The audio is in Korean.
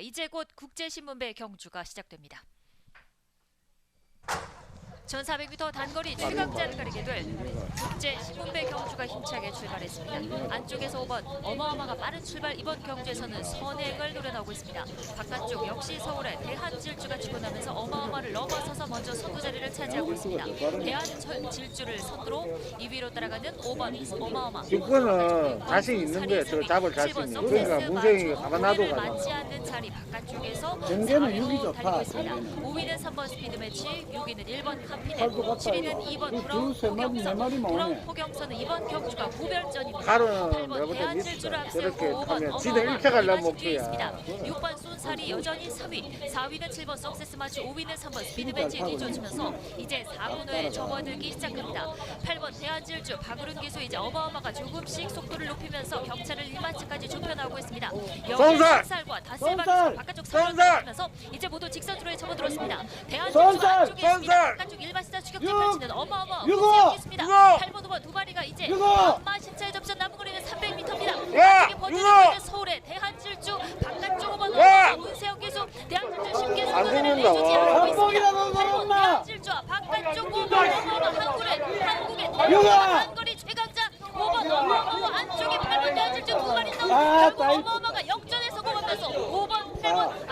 이제 곧 국제신문배 경주가 시작됩니다. 1400m 단거리 최강자를 가리게 될 국제 신문배 경주가 힘차게 출발했습니다. 안쪽에서 5번 어마어마가 빠른 출발 이번 경주에서는 선행을 노려나오고 있습니다. 바깥쪽 역시 서울의 대한질주가 먼저 선두 자리를 차지하고 있습니다. 대한 질주를 선두로 2위로 따라가는 5번 어마어마 육군은 자신 있는 거예요. 저 잡을 자신이. 그러니까 문정이 가만 놔도 가잖아. 맞지 않는 자리 바깥쪽에서 정계는 4위로 육이 좋다, 달리고 있습니다. 정계는. 5위는 3번 스피드 매치, 6위는 1번 카피넷, 팔도 같다, 7위는 이거. 2번 그 브라운 네 포경선, 마리만 브라운. 포경선은 이번 경주가 고별전입니다. 칼은 8번 내가 볼때 대한 질주를 미스다. 앞세우고 저렇게 5번 하면 지도 어마어마 마지막 뒤에. 있습니다. 6번 순살이 여전히 3위, 4위는 7번 석세스 마치, 5위는 3번 스피드 매치 뒤쫓으면서 이제 4분호에 접어들기 시작합니다. 8번 대한질주 박으른 기수 이제 어마어마가 조금씩 속도를 높이면서 경차를 1마치까지 좁혀 나오고 있습니다. 손살! 살과 닷살박이 손살! 바깥쪽 손살! 살을 면서 이제 모두 직선으로에 접어들었습니다. 대한질주! 안쪽에 있습니다. 바깥쪽 1마시자 추격기 육! 펼치는 어마어마 육어! 있습니다. 육어! 8번 5번 두 마리가 이제! 엄마 신차에 접선 남은 거리는 300m입니다. 야! 안쪽에 버티는! 있는 서울의 대한질주 바깥쪽 5번 야! 어마어마 문세영 기수 대한질주 쉽게 안 선두를 죽는다, 내주지 와. 않고 있습니다. 한복이라도 8번 걸었나? 대한질주와 바깥쪽 5번 어마어마 한국의 한국의 육어! 대한민국 한거리 최강자 5번 어마어마 안쪽에 8번 대한질주 두 마리 아, 나오고 따이- 어마어마가 역전해서 고만면서 5번 8번